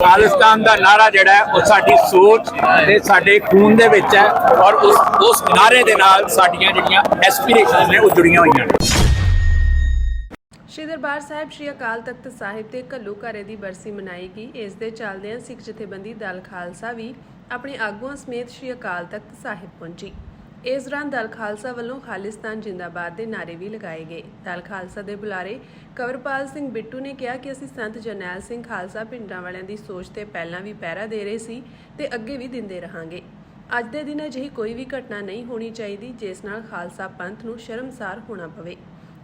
ਖਾਲਿਸਤਾਨ ਦਾ ਨਾਰਾ ਜਿਹੜਾ ਹੈ, ਉਹ ਸਾਡੀ ਸੋਚ ਤੇ ਸਾਡੇ ਖੂਨ ਦੇ ਵਿੱਚ ਹੈ ਔਰ ਉਸ ਉਸ ਨਾਰੇ ਦੇ ਨਾਲ ਸਾਡੀਆਂ ਜਿਹੜੀਆਂ ਐਸਪੀਰੇਸ਼ਨਸ ਨੇ, ਉਹ ਜੁੜੀਆਂ ਹੋਈਆਂ ਨੇ। ਸ਼੍ਰੀ ਦਰਬਾਰ ਸਾਹਿਬ, ਸ਼੍ਰੀ ਅਕਾਲ ਤਖਤ ਸਾਹਿਬ ਤੇ ਘੱਲੂਘਾਰੇ ਦੀ ਬਰਸੀ ਮਨਾਈ ਗਈ ਇਸ ਦੇ ਚੱਲਦਿਆਂ ਸਿੱਖ ਜਥੇਬੰਦੀ ਦਲ ਖਾਲਸਾ ਵੀ ਆਪਣੇ ਆਗੂਆਂ ਸਮੇਤ ਸ਼੍ਰੀ ਅਕਾਲ ਤਖਤ ਸਾਹਿਬ ਪਹੁੰਚੀ। ਇਸ ਦੌਰਾਨ ਦਲ ਖਾਲਸਾ ਵੱਲੋਂ ਖਾਲਿਸਤਾਨ ਜਿੰਦਾਬਾਦ ਦੇ ਨਾਰੇ ਵੀ ਲਗਾਏ ਗਏ। ਦਲ ਖਾਲਸਾ ਦੇ ਬੁਲਾਰੇ ਕਵਰਪਾਲ ਸਿੰਘ ਬਿੱਟੂ ਨੇ ਕਿਹਾ ਕਿ ਅਸੀਂ ਸੰਤ ਜਰਨੈਲ ਸਿੰਘ ਖਾਲਸਾ ਪਿੰਡਾਂ ਵਾਲਿਆਂ ਦੀ ਸੋਚ ਤੇ ਪਹਿਲਾਂ ਵੀ ਪਹਿਰਾ ਦੇ ਰਹੇ ਸੀ ਤੇ ਅੱਗੇ ਵੀ ਦਿੰਦੇ ਰਹਾਂਗੇ। ਅੱਜ ਦੇ ਦਿਨ ਅਜਿਹੀ ਕੋਈ ਵੀ ਘਟਨਾ ਨਹੀਂ ਹੋਣੀ ਚਾਹੀਦੀ, ਜਿਸ ਨਾਲ ਖਾਲਸਾ ਪੰਥ ਨੂੰ ਸ਼ਰਮਸਾਰ ਹੋਣਾ ਪਵੇ।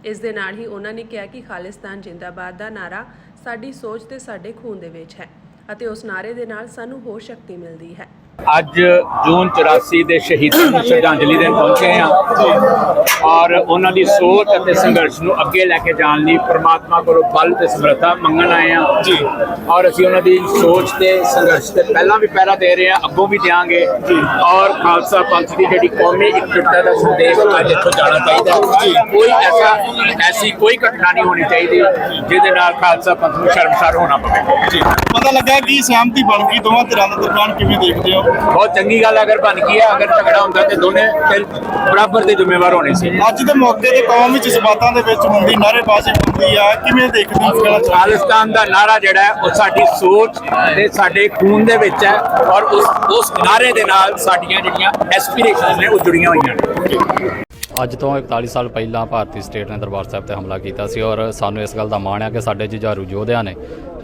ਇਸ ਦੇ ਨਾਲ ਹੀ ਉਹਨਾਂ ਨੇ ਕਿਹਾ ਕਿ ਖਾਲਿਸਤਾਨ ਜਿੰਦਾਬਾਦ ਦਾ ਨਾਰਾ ਸਾਡੀ ਸੋਚ ਤੇ ਸਾਡੇ ਖੂਨ ਦੇ ਵਿੱਚ ਹੈ ਅਤੇ ਉਸ ਨਾਰੇ ਦੇ ਨਾਲ ਸਾਨੂੰ ਹੋਰ ਸ਼ਕਤੀ ਮਿਲਦੀ ਹੈ। ਅੱਜ ਜੂਨ 84 ਦੇ ਸ਼ਹੀਦਾਂ ਨੂੰ ਸ਼ਰਧਾਂਜਲੀ ਦੇਣ ਪਹੁੰਚੇ ਹਾਂ ਔਰ ਉਹਨਾਂ ਦੀ ਸੋਚ ਅਤੇ ਸੰਘਰਸ਼ ਨੂੰ ਅੱਗੇ ਲੈ ਕੇ ਜਾਣ ਲਈ ਪ੍ਰਮਾਤਮਾ ਕੋਲੋਂ ਬਲ ਤੇ ਸਮਰੱਥਾ ਮੰਗਣ ਆਏ ਹਾਂ। ਜੀ। ਔਰ ਅਸੀਂ ਉਹਨਾਂ ਦੀ ਸੋਚ ਤੇ ਸੰਘਰਸ਼ ਤੇ ਪਹਿਲਾਂ ਵੀ ਪਹਿਰਾ ਦੇ ਰਹੇ ਹਾਂ ਅੱਗੋਂ ਵੀ ਦਿਆਂਗੇ। ਔਰ ਖਾਲਸਾ ਪੰਥ ਦੀ ਜਿਹੜੀ ਕੌਮੀ ਇਕਜੁੱਟਤਾ ਦਾ ਸੰਦੇਸ਼ ਅੱਜ ਇੱਥੋਂ ਜਾਣਾ ਚਾਹੀਦਾ। ਕੋਈ ਐਸਾ ਐਸੀ ਕੋਈ ਘਟਨਾ ਨਹੀਂ ਹੋਣੀ ਚਾਹੀਦੀ ਜਿਹਦੇ ਨਾਲ ਖਾਲਸਾ ਪੰਥ ਨੂੰ ਸ਼ਰਮਸਾਰ ਹੋਣਾ ਪਵੇ। ਜੀ। ਪਤਾ ਲੱਗਾ ਕਿ ਸਹਿਮਤੀ ਬਣ ਗਈ ਦੋਵਾਂ ਧਿਰਾਂ ਦੇ ਦਰਮਿਆਨ ਕਿਵੇਂ ਦੇਖਦੇ ਹੋ? ਬਹੁਤ ਚੰਗੀ ਗੱਲ ਹੈ ਅਗਰ ਬਣ ਗਈ ਹੈ ਅਗਰ ਝਗੜਾ ਹੁੰਦਾ ਤੇ ਦੋਨੇ ਬਰਾਬਰ ਦੇ ਜ਼ਿੰਮੇਵਾਰ ਹੋਣੇ ਸੀ ਅੱਜ ਦੇ ਮੌਕੇ ਤੇ ਕੌਮ ਵਿੱਚ ਜਜ਼ਬਾਤਾਂ ਦੇ ਵਿੱਚ ਹੁੰਦੀ ਨਾਅਰੇਬਾਜ਼ੀ ਹੁੰਦੀ ਆ ਕਿਵੇਂ ਦੇਖਦੇ ਹੋ ਇਸ? ਖਾਲਿਸਤਾਨ ਦਾ ਨਾਰਾ ਜਿਹੜਾ ਉਹ ਸਾਡੀ ਸੋਚ ਤੇ ਸਾਡੇ ਖੂਨ ਦੇ ਵਿੱਚ ਹੈ ਔਰ ਉਸ ਉਸ ਨਾਰੇ ਦੇ ਨਾਲ ਸਾਡੀਆਂ ਜਿਹੜੀਆਂ ਐਸਪੀਰੇਸ਼ਨਸ ਨੇ ਉਹ ਜੁੜੀਆਂ ਹੋਈਆਂ ਨੇ ਅੱਜ ਤੋਂ 41 ਸਾਲ ਪਹਿਲਾਂ ਭਾਰਤੀ ਸਟੇਟ ਨੇ ਦਰਬਾਰ ਸਾਹਿਬ ਤੇ ਹਮਲਾ ਕੀਤਾ ਸੀ ਔਰ ਸਾਨੂੰ ਇਸ ਗੱਲ ਦਾ ਮਾਣ ਹੈ ਕਿ ਸਾਡੇ ਜੁਝਾਰੂ ਯੋਧਿਆਂ ਨੇ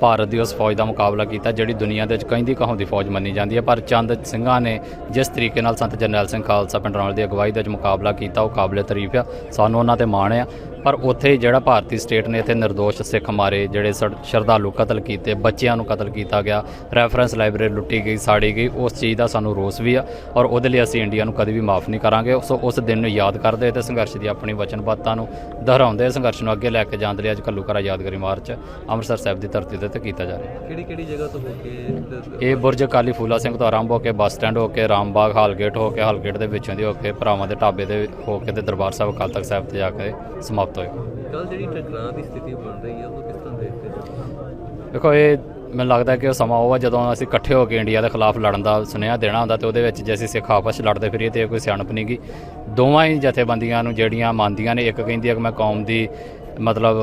ਭਾਰਤ ਦੀ ਉਸ ਫੌਜ ਦਾ ਮੁਕਾਬਲਾ ਕੀਤਾ ਜਿਹੜੀ ਦੁਨੀਆ ਦੇ ਵਿੱਚ ਕਹਿੰਦੀ ਕਹਾਉਂਦੀ ਫੌਜ ਮੰਨੀ ਜਾਂਦੀ ਹੈ। ਪਰ ਚੰਦ ਸਿੰਘਾਂ ਨੇ ਜਿਸ ਤਰੀਕੇ ਨਾਲ ਸੰਤ ਜਰਨੈਲ ਸਿੰਘ ਖਾਲਸਾ ਪਿੰਡਰਾਲ ਦੀ ਅਗਵਾਈ ਦੇ ਵਿੱਚ ਮੁਕਾਬਲਾ ਕੀਤਾ, ਉਹ ਕਾਬਲੇ ਤਾਰੀਫ ਆ। ਸਾਨੂੰ ਉਹਨਾਂ ਤੇ ਮਾਣ ਆ ਪਰ ਉੱਥੇ ਜਿਹੜਾ ਭਾਰਤੀ ਸਟੇਟ ਨੇ ਇੱਥੇ નિર્ਦੋਸ਼ ਸਿੱਖ ਮਾਰੇ ਜਿਹੜੇ ਸ਼ਰਧਾਲੂ ਕਤਲ ਕੀਤੇ ਬੱਚਿਆਂ ਨੂੰ ਕਤਲ ਕੀਤਾ ਗਿਆ ਰੈਫਰੈਂਸ ਲਾਇਬ੍ਰੇਰੀ ਲੁੱਟੀ ਗਈ ਸਾੜੀ ਗਈ ਉਸ ਚੀਜ਼ ਦਾ ਸਾਨੂੰ ਰੋਸ ਵੀ ਆ ਔਰ ਉਹਦੇ ਲਈ ਅਸੀਂ ਇੰਡੀਆ ਨੂੰ ਕਦੇ ਵੀ ਮਾਫ ਨਹੀਂ ਕਰਾਂਗੇ। ਸੋ ਉਸ ਦਿਨ ਨੂੰ ਯਾਦ ਕਰਦੇ ਤੇ ਸੰਘਰਸ਼ ਦੀ ਆਪਣੀ ਵਚਨਬੱਧਤਾ ਨੂੰ ਦੁਹਰਾਉਂਦੇ ਸੰਘਰਸ਼ ਨੂੰ ਅੱਗੇ ਲੈ ਕੇ ਜਾਣ ਦੇ ਲਈ ਅੱਜ ਘੱਲੂਘਾਰਾ ਯਾਦਗਾਰੀ ਮਾਰਚ ਅੰਮ੍ਰਿਤਸਰ ਸਾਹਿਬ ਦੀ ਧਰਤੀ ਤੇ ਉੱਤੇ ਕੀਤਾ ਜਾ ਰਿਹਾ। ਕਿਹੜੀ ਕਿਹੜੀ ਜਗ੍ਹਾ ਤੋਂ ਹੋ ਕੇ ਇਹ ਬੁਰਜ ਕਾਲੀ ਫੂਲਾ ਸਿੰਘ ਤੋਂ ਆਰੰਭ ਹੋ ਕੇ ਬੱਸ ਸਟੈਂਡ ਹੋ ਕੇ ਰਾਮਬਾਗ ਹਾਲਗੇਟ ਹੋ ਕੇ ਹਾਲਗੇਟ ਦੇ ਵਿੱਚੋਂ ਦੀ ਹੋ ਕੇ ਭਰਾਵਾਂ ਦੇ ਢਾਬੇ ਦੇ ਹੋ ਕੇ ਤੇ ਦਰਬਾਰ ਸਾਹਿਬ ਅਕਾਲ ਤਖਤ ਸਾਹਿਬ ਤੇ ਜਾ ਕੇ ਸਮਾਪਤ ਹੋਏਗਾ ਕੱਲ ਜਿਹੜੀ ਟਕਰਾਅ ਦੀ ਸਥਿਤੀ ਬਣ ਰਹੀ ਹੈ ਉਹਨੂੰ ਕਿਸ ਤਰ੍ਹਾਂ ਦੇਖਦੇ ਹੋ? ਦੇਖੋ ਇਹ ਮੈਨੂੰ ਲੱਗਦਾ ਕਿ ਉਹ ਸਮਾਂ ਉਹ ਜਦੋਂ ਅਸੀਂ ਇਕੱਠੇ ਹੋ ਕੇ ਇੰਡੀਆ ਦੇ ਖਿਲਾਫ ਲੜਨ ਦਾ ਸੁਨੇਹਾ ਦੇਣਾ ਹੁੰਦਾ ਤੇ ਉਹਦੇ ਵਿੱਚ ਜੇ ਅਸੀਂ ਸਿੱਖ ਆਪਸ ਲੜਦੇ ਫਿਰੀਏ ਤੇ ਕੋਈ ਸਿਆਣਪ ਨਹੀਂ ਗੀ। ਦੋਵਾਂ ਹੀ ਜਥੇਬੰਦੀਆਂ ਨੂੰ ਜਿਹੜੀਆਂ ਮੰਨਦੀਆਂ ਨੇ ਇੱਕ ਕਹਿੰਦੀ ਹੈ ਕਿ ਮੈਂ ਕੌਮ ਦੀ ਮਤਲਬ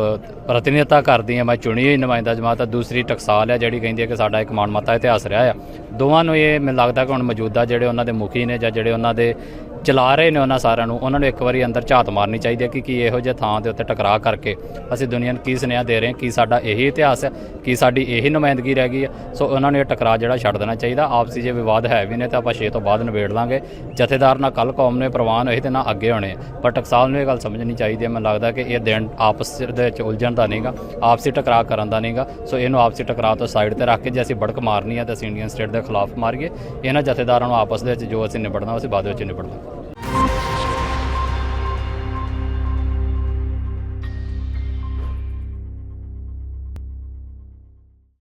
ਪ੍ਰਤੀਨਿਧਤਾ ਕਰਦੀ ਹਾਂ ਮੈਂ ਚੁਣੀ ਹੋਈ ਨੁਮਾਇੰਦਾ ਜਮਾਤ ਆ ਦੂਸਰੀ ਟਕਸਾਲ ਹੈ ਜਿਹੜੀ ਕਹਿੰਦੀ ਹੈ ਕਿ ਸਾਡਾ ਇੱਕ ਮਾਨਮਤਾ ਇਤਿਹਾਸ ਰਿਹਾ ਆ। ਦੋਵਾਂ ਨੂੰ ਇਹ ਮੈਨੂੰ ਲੱਗਦਾ ਕਿ ਹੁਣ ਮੌਜੂਦਾ ਜਿਹੜੇ ਉਹਨਾਂ ਦੇ ਮੁਖੀ ਨੇ ਜਾਂ ਜਿਹੜੇ ਉਹਨਾਂ ਦੇ ਚਲਾ ਰਹੇ ਨੇ ਉਹਨਾਂ ਸਾਰਿਆਂ ਨੂੰ, ਉਹਨਾਂ ਨੂੰ ਇੱਕ ਵਾਰੀ ਅੰਦਰ ਝਾਤ ਮਾਰਨੀ ਚਾਹੀਦੀ ਹੈ ਕਿ ਕੀ ਇਹੋ ਜਿਹੇ ਥਾਂ ਦੇ ਉੱਤੇ ਟਕਰਾਅ ਕਰਕੇ ਅਸੀਂ ਦੁਨੀਆ ਨੂੰ ਕੀ ਸੁਨੇਹਾ ਦੇ ਰਹੇ ਹਾਂ, ਕੀ ਸਾਡਾ ਇਹੀ ਇਤਿਹਾਸ ਹੈ, ਕੀ ਸਾਡੀ ਇਹੀ ਨੁਮਾਇੰਦਗੀ ਰਹਿ ਗਈ ਹੈ। ਸੋ ਉਹਨਾਂ ਨੂੰ ਇਹ ਟਕਰਾਅ ਜਿਹੜਾ ਛੱਡ ਦੇਣਾ ਚਾਹੀਦਾ। ਆਪਸੀ ਜੇ ਵਿਵਾਦ ਹੈ ਵੀ ਨੇ ਤਾਂ ਆਪਾਂ 6 ਤੋਂ ਬਾਅਦ ਨਿਬੇੜ ਲਾਂਗੇ। ਜਥੇਦਾਰ ਨਾਲ ਕੱਲ ਕੌਮ ਨੇ ਪ੍ਰਵਾਨ ਹੋਏ ਤੇ ਨਾ ਅੱਗੇ ਹੋਣੇ। ਆ। ਪਰ ਟਕਸਾਲ ਨੂੰ ਇਹ ਗੱਲ ਸਮਝਣੀ ਚਾਹੀਦੀ ਹੈ। ਮੈਨੂੰ ਲੱਗਦਾ ਕਿ ਇਹ ਦਿਨ ਆਪਸ ਦੇ ਵਿੱਚ ਉਲਝਣ ਦਾ ਨਹੀਂਗਾ, ਆਪਸੀ ਟਕਰਾਅ ਕਰਨ ਦਾ ਨਹੀਂਗਾ। ਸੋ ਇਹਨੂੰ ਆਪਸੀ ਟਕਰਾਅ ਤੋਂ ਸਾਈਡ ਤੇ ਰੱਖ ਕੇ ਜੇ ਅਸੀਂ ਬੜਕ ਮਾਰਨੀ ਹੈ ਤਾਂ ਅਸੀਂ ਇੰਡੀਅਨ ਸਟੇਟ ਦੇ ਖਿਲਾਫ ਮਾਰੀਏ। ਇਹਨਾਂ ਜਥੇਦਾਰਾਂ ਨੂੰ ਆਪਸ ਦੇ ਵਿੱਚ ਜੋ ਅਸੀਂ ਨਿਬੜਨਾ ਅਸੀਂ ਬਾਅਦ ਵਿੱਚ ਨਿਬੜਨਾ।